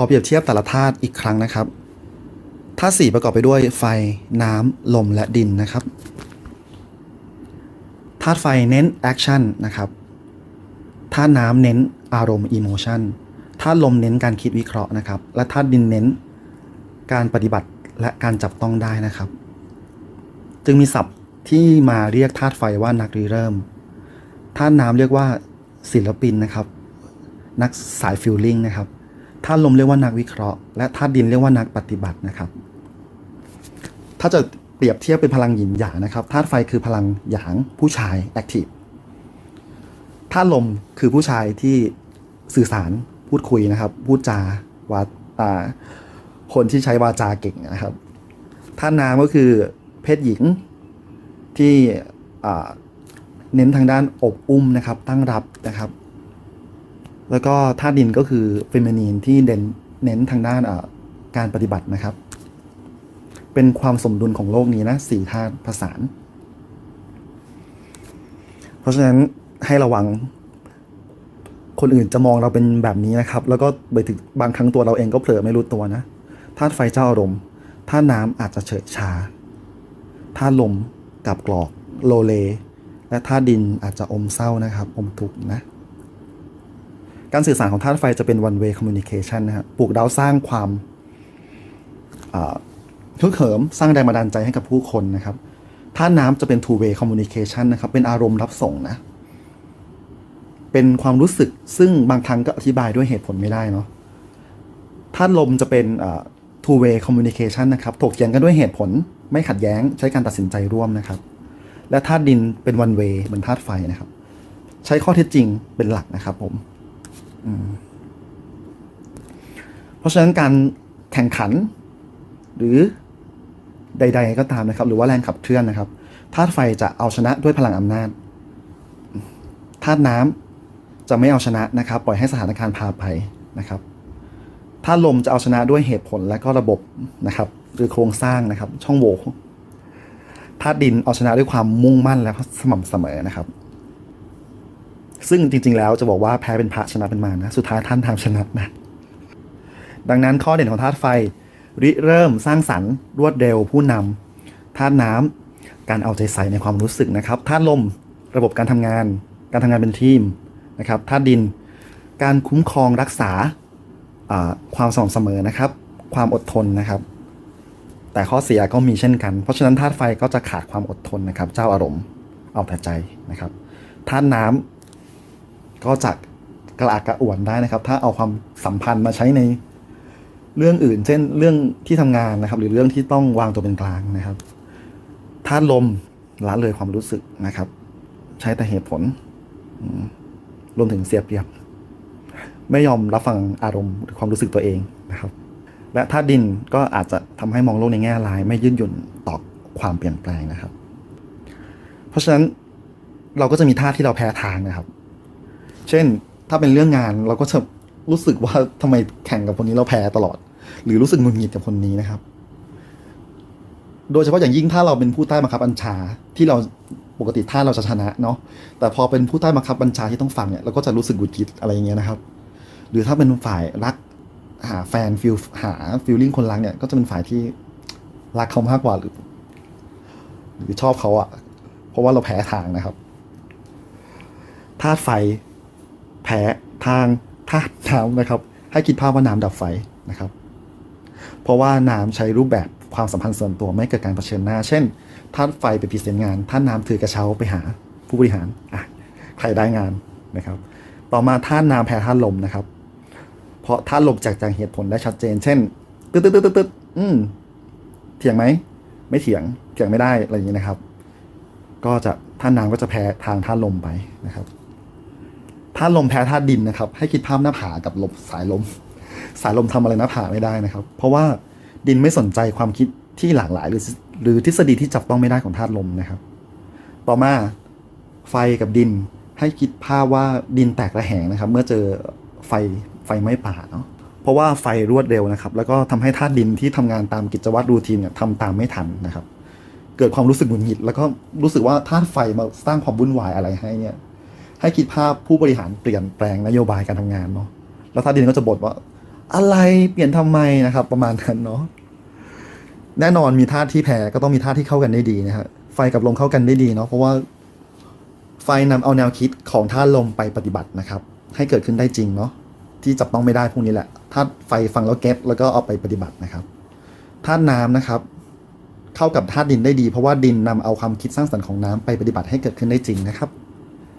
ขอเปรียบเทียบแต่ละธาตุอีกครั้งนะครับธาตุสี่ประกอบไปด้วยไฟน้ำลมและดินนะครับธาตุไฟเน้นแอคชั่นนะครับธาตุน้ำเน้นอารมณ์อิโมชันธาตุลมเน้นการคิดวิเคราะห์นะครับ และธาตุดินเน้นการปฏิบัติและการจับต้องได้นะครับ จึงมีศัพท์ที่มาเรียกธาตุไฟว่านักริเริ่มธาตุน้ำเรียกว่าศิลปินนะครับ นักสายฟิลลิ่งนะครับ ธาตุลมเรียกว่านักวิเคราะห์ และธาตุดินเรียกว่านักปฏิบัตินะครับ ถ้าจะเปรียบเทียบเป็นพลังหยินหยางนะครับธาตุไฟคือพลังหยางผู้ชายแอคทีฟธาตุลมคือผู้ชายที่สื่อสารพูดคุยนะครับ พูดจาวาอ่าคนที่ใช้วาจาเก่งนะครับธาตุน้ำก็คือเพศหญิงที่เน้นทางด้านอบอุ้มนะครับ ตั้งรับนะครับ แล้วก็ธาตุดินก็คือเฟมินีนที่เด่นเน้นทางด้านอ่าการปฏิบัตินะครับ เป็นความสมดุลของโลกนี้นะสี่ธาตุผสาน เพราะฉะนั้นให้ระวังคนอื่นจะมองเราเป็นแบบนี้นะครับ แล้วก็ไปถึงบางครั้งตัวเราเองก็เผลอไม่รู้ตัวนะธาตุไฟเจ้าอารมณ์ธาตุน้ำอาจจะเฉยชาธาตุลมกับกรอกโลเล และธาตุดินอาจจะอมเศร้านะครับ อมทุกข์นะ การสื่อสารของธาตุไฟจะเป็น one way communication นะครับปลูกดาวสร้างความอ่าฮึกเหิมสร้างแรงบันดาลใจให้กับผู้คนนะครับธาตุน้ำจะเป็น two way communication นะครับเป็นอารมณ์รับส่งนะ เป็นความรู้สึกซึ่งบางครั้งก็อธิบายด้วยเหตุผลไม่ได้เนาะธาตุลมจะเป็น two way communication นะครับถกเถียงกันด้วยเหตุผลไม่ขัดแย้งใช้การตัดสินใจร่วมนะครับ และธาตุดินเป็น one way เหมือนธาตุไฟนะครับ ใช้ข้อเท็จจริงเป็นหลักนะครับผม เพราะฉะนั้นการแข่งขัน หรือใด ๆ ก็ตามนะครับ หรือว่าแรงขับเคลื่อนนะครับธาตุไฟจะเอาชนะด้วยพลังอำนาจธาตุน้ำจะไม่เอาชนะนะครับ ปล่อยให้สถานการณ์พาไปนะครับธาตุลมจะเอาชนะด้วยเหตุผลและก็ระบบนะครับ หรือโครงสร้างนะครับ ช่องโหว่ธาตุดินเอาชนะด้วยความมุ่งมั่นและสม่ำเสมอนะครับ ซึ่งจริง ๆ แล้วจะบอกว่าแพ้เป็นพระชนะเป็นมารนะ สุดท้ายท่านทำชนะนะ ดังนั้นข้อเด่นของธาตุไฟ ริเริ่มสร้างสรรค์ รวดเร็วผู้นำธาตุน้ำการเอาใจใส่ในความรู้สึกนะครับธาตุลมระบบการทำงาน การทำงานเป็นทีมนะครับธาตุดิน การคุ้มครองรักษาความสม่ำเสมอนะครับ ความอดทนนะครับ แต่ข้อเสียก็มีเช่นกัน เพราะฉะนั้นธาตุไฟก็จะขาดความอดทนนะครับ เจ้าอารมณ์เอาแต่ใจนะครับธาตุน้ำ ก็จะกระอักกระอ่วนได้นะครับ ถ้าเอาความสัมพันธ์มาใช้ในเรื่องอื่น เช่นเรื่องที่ทำงานนะครับ หรือเรื่องที่ต้องวางตัวเป็นกลางนะครับธาตุลมละเลยความรู้สึกนะครับ ใช้แต่เหตุผลรวมถึงเสียเปรียบ ไม่ยอมรับฟังอารมณ์หรือความรู้สึกตัวเองนะครับ และธาตุดินก็อาจจะทำให้มองโลกในแง่ร้าย ไม่ยืดหยุ่นต่อความเปลี่ยนแปลงนะครับ เพราะฉะนั้นเราก็จะมีธาตุที่เราแพ้ทางนะครับ เช่น ถ้าเป็นเรื่องงานเราก็จะรู้สึกว่าทำไมแข่งกับคนนี้เราแพ้ตลอด หรือรู้สึกหงุดหงิดกับคนนี้นะครับ โดยเฉพาะอย่างยิ่งถ้าเราเป็นผู้ใต้บังคับบัญชาที่เราปกติท่าเราจะชนะเนาะแต่พอเป็นผู้ใต้บังคับบัญชาที่ต้องฟังเนี่ยเราก็จะรู้สึกหงุดหงิดอะไรอย่างเงี้ยนะครับ หรือถ้าเป็นฝ่ายรักหาแฟนฟิลหาฟิลลิ่งคนรักเนี่ยก็จะเป็นฝ่ายที่รักเขามากกว่าหรือ หรือชอบเขาอะเพราะว่าเราแพ้ทางนะครับธาตุไฟ แพ้ทางธาตุน้ำนะครับ ให้คิดภาพว่าน้ำดับไฟนะครับ เพราะว่าน้ำใช้รูปแบบความสัมพันธ์ส่วนตัวไม่เกิดการเผชิญหน้า เช่นธาตุไฟไปพรีเซนงานธาตุน้ำถือกระเช้าไปหาผู้บริหารอะใครได้งานนะครับ ต่อมาธาตุน้ำแพ้ธาตุลมนะครับ เพราะธาตุลมจากจากเหตุผลได้ชัดเจน เช่นตึ๊ดตึ๊ดตึ๊ดตึ๊ดอืมเถียงไหมไม่เถียงเถียงไม่ได้อะไรอย่างนี้นะครับ ก็จะธาตุน้ำก็จะแพ้ทางธาตุลมไปนะครับ ธาตุลมแพ้ธาตุดินนะครับ ให้คิดภาพหน้าผากับลมสายลม สายลมทำอะไรหน้าผาไม่ได้นะครับ เพราะว่าดินไม่สนใจความคิดที่หลากหลายหรือหรือทฤษฎีที่จับต้องไม่ได้ของธาตุลมนะครับ ต่อมาไฟกับดินให้คิดภาพว่าดินแตกระแหงนะครับ เมื่อเจอไฟไฟไหม้ป่าเนาะเพราะว่าไฟรวดเร็วนะครับ แล้วก็ทำให้ธาตุดินที่ทำงานตามกิจวัตรรูทีนเนี่ยทำตามไม่ทันนะครับ เกิดความรู้สึกหงุดหงิด แล้วก็รู้สึกว่าธาตุไฟมาสร้างความวุ่นวายอะไรให้เนี่ย ให้คิดภาพผู้บริหารเปลี่ยนแปลงนโยบายการทำงานเนาะแล้วธาดินก็จะบ่นว่า อะไรเปลี่ยนทำไมนะครับ ประมาณนั้นเนาะแน่นอนมีธาตุที่แพ้ก็ต้องมีธาตุที่เข้ากันได้ดีนะฮะไฟกับลมเข้ากันได้ดีเนาะเพราะว่าไฟนำเอาแนวคิดของธาตุลมไปปฏิบัตินะครับ ให้เกิดขึ้นได้จริงเนาะที่จับต้องไม่ได้พวกนี้แหละธาตุไฟฟังแล้วเก็ตแล้วก็เอาไปปฏิบัตินะครับธาตุน้ำนะครับ เข้ากับธาตุดินได้ดี เพราะว่าดินนำเอาความคิดสร้างสรรค์ของน้ำไปปฏิบัติให้เกิดขึ้นได้จริงนะครับ